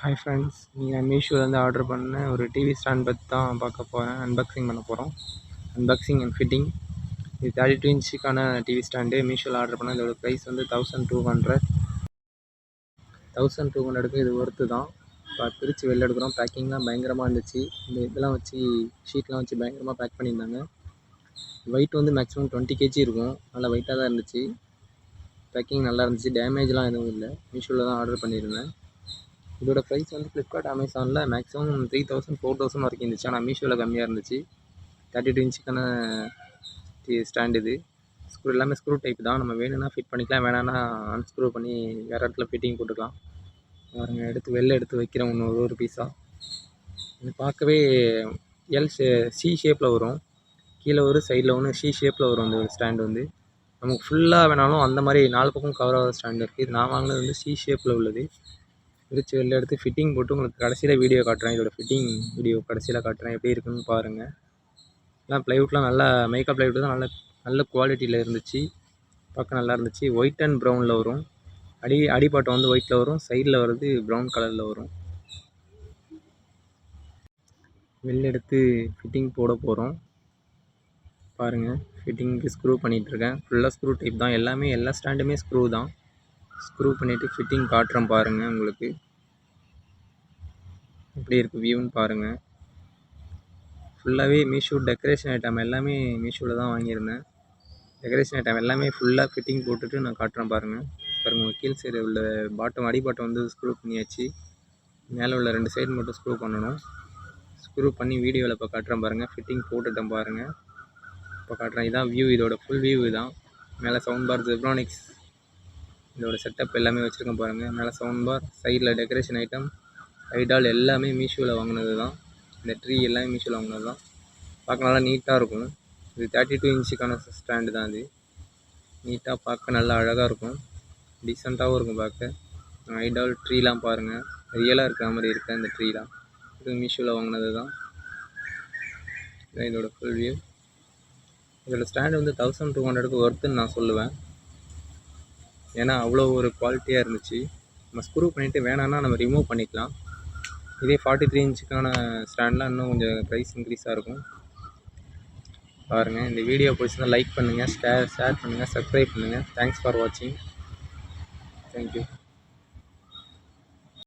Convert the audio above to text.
Hi friends நீங்கள் மீஷோலேருந்து order பண்ண ஒரு டிவி ஸ்டாண்ட் பற்றி தான் பார்க்க போகிறேன் அன்பாக்சிங் பண்ண போகிறோம் அன்பாக்சிங் அண்ட் ஃபிட்டிங் இது தேர்ட்டி டூ இன்ச்சுக்கான டிவி ஸ்டாண்டு மீஷோவில் ஆர்டர் பண்ண இதோட ப்ரைஸ் வந்து thousand two hundred thousand two ஹண்ட்ரடுக்கு இது ஒர்த்து தான். இப்போ பிரித்து வெளில எடுக்கிறோம். பேக்கிங்லாம் பயங்கரமாக இருந்துச்சு. இந்த இதெல்லாம் வச்சு ஷீட்லாம் வச்சு பயங்கரமாக பேக் பண்ணியிருந்தாங்க. வெயிட் வந்து மேக்ஸிமம் டுவெண்ட்டி கேஜி இருக்கும். நல்லா வெயிட்டாக தான் இருந்துச்சு. பேக்கிங் நல்லா இருந்துச்சு. டேமேஜ்லாம் எதுவும் இல்லை. மீஷோவில் தான் ஆர்டர் பண்ணியிருந்தேன். இதோட ப்ரைஸ் வந்து ஃப்ளிப்கார்ட் அமேசானில் maximum three thousand four thousand வரைக்கும் இருந்துச்சு. ஆனால் மீஷோவில் கம்மியாக இருந்துச்சு. தேர்ட்டி டூ இன்ச்சுக்கான ஸ்டாண்ட் இது. ஸ்க்ரூ எல்லாமே ஸ்க்ரூ டைப் தான். நம்ம வேணும்னா ஃபிட் பண்ணிக்கலாம். வேணான்னா அன்ஸ்க்ரூ பண்ணி வேறு இடத்துல ஃபிட்டிங் போட்டுக்கலாம். பாருங்க எடுத்து வெளில எடுத்து வைக்கிறேன் ஒன்று ஒரு ஒரு பீஸாக இது பார்க்கவே எல் ஷே சி ஷேப்பில் வரும். கீழே ஒரு சைடில் ஒன்று சி ஷேப்பில் வரும் அந்த ஸ்டாண்டு வந்து. நமக்கு ஃபுல்லாக வேணாலும் அந்த மாதிரி நாலு பக்கம் கவர் ஆகிற ஸ்டாண்ட் இருக்குது இது நான் வாங்கினது வந்து சி ஷேப்பில் உள்ளது. பிரித்து வெளில எடுத்து ஃபிட்டிங் போட்டு உங்களுக்கு கடைசியில் வீடியோ காட்டுறேன். இதோட ஃபிட்டிங் வீடியோ கடைசியில் காட்டுறேன். எப்படி இருக்குன்னு பாருங்கள் எல்லாம் ப்ளைவுட்லாம் நல்லா மேக்கப் ப்ளைவுட் தான் நல்ல நல்ல குவாலிட்டியில் இருந்துச்சு. பார்க்க நல்லா இருந்துச்சு. ஒயிட் அண்ட் ப்ரௌனில் வரும். அடி அடிப்பாட்டம் வந்து ஒயிட்டில் வரும். சைடில் வர்றது ப்ரௌன் கலரில் வரும். வெளில எடுத்து ஃபிட்டிங் போட போகிறோம் பாருங்கள் ஃபிட்டிங்க்கு ஸ்க்ரூ பண்ணிகிட்ருக்கேன் ஃபுல்லாக ஸ்க்ரூ டைப் தான். எல்லாமே எல்லா ஸ்டாண்டுமே ஸ்க்ரூ தான். ஸ்க்ரூ பண்ணிவிட்டு ஃபிட்டிங் காட்டுறேன் பாருங்கள் உங்களுக்கு. எப்படி இருக்குது வியூன்னு பாருங்கள் ஃபுல்லாகவே மீஷோ டெக்கரேஷன் ஐட்டம் எல்லாமே மீஷோவில் தான் வாங்கியிருந்தேன். டெக்கரேஷன் ஐட்டம் எல்லாமே ஃபுல்லாக ஃபிட்டிங் போட்டுட்டு நான் காட்டுறேன் பாருங்கள் பாருங்கள் கீழ் சைடு உள்ள பாட்டம் அடிபாட்டம் வந்து ஸ்க்ரூ பண்ணியாச்சு. மேலே உள்ள ரெண்டு சைடு மட்டும் ஸ்க்ரூ பண்ணணும். ஸ்க்ரூ பண்ணி வீடியோவில் இப்போ காட்டுறேன் பாருங்கள் ஃபிட்டிங் போட்டுட்டேன் பாருங்கள் இப்போ காட்டுறேன். இதான் வியூ இதோட ஃபுல் வியூ தான் மேலே சவுண்ட் பார் ஜெப்ரானிக்ஸ் இதோட செட்டப் எல்லாமே வச்சுருக்கேன் பாருங்கள் மேலே சவுண்ட் பார் சைடில் டெக்கரேஷன் ஐட்டம் ஐடால் எல்லாமே மீஷோவில் வாங்கினது தான். இந்த ட்ரீ எல்லாமே மீஷோவில் வாங்கினது தான். பார்க்க நல்லா நீட்டாக இருக்கும். இது தேர்ட்டி டூ இன்ச்சுக்கான ஸ்டாண்டு தான் இது நீட்டாக பார்க்க நல்லா அழகாக இருக்கும். டீசெண்டாகவும் இருக்கும் பார்க்க. ஐடால் ட்ரீலாம் பாருங்கள் ரியலாக இருக்கிற மாதிரி இருக்குது அந்த ட்ரீலாம். இது மீஷோவில் வாங்கினது தான். இதோட ஃபுல் வியூ இதோட ஸ்டாண்டு வந்து தௌசண்ட் டூ ஹண்ட்ரடுக்கு ஒர்த்துன்னு நான் சொல்லுவேன். ஏன்னா அவ்வளோ ஒரு குவாலிட்டியாக இருந்துச்சு. நம்ம ஸ்க்ரூ பண்ணிவிட்டு வேணான்னா நம்ம ரிமூவ் பண்ணிக்கலாம். இதே ஃபார்ட்டி த்ரீ இன்ச்சுக்கான ஸ்டாண்ட்லாம் இன்னும் கொஞ்சம் ப்ரைஸ் இன்க்ரீஸாக இருக்கும். பாருங்கள் இந்த வீடியோ பிடிச்சிருந்தால் லைக் பண்ணுங்கள் ஷேர் ஷேர் பண்ணுங்கள் சப்ஸ்கிரைப் பண்ணுங்கள் தேங்க்ஸ் ஃபார் வாட்சிங் தேங்க்யூ